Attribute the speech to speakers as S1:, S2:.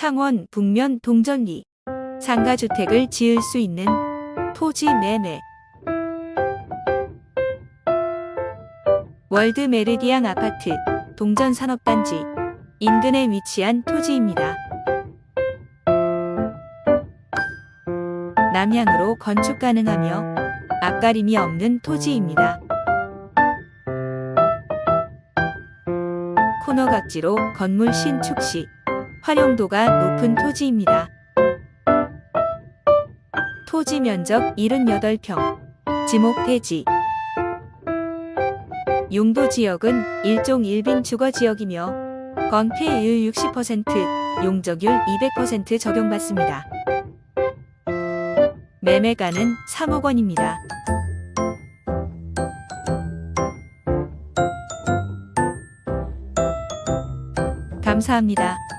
S1: 창원 북면 동전리 상가주택을 지을 수 있는 토지 매매 월드 메르디앙 아파트 동전 산업단지 인근에 위치한 토지입니다. 남향으로 건축 가능하며 앞가림이 없는 토지입니다. 코너 각지로 건물 신축 시 활용도가 높은 토지입니다. 토지 면적 78평, 지목 대지. 용도 지역은 일종 일빈 주거 지역이며 건폐율 60%, 용적률 200% 적용받습니다. 매매가는 3억 원입니다. 감사합니다.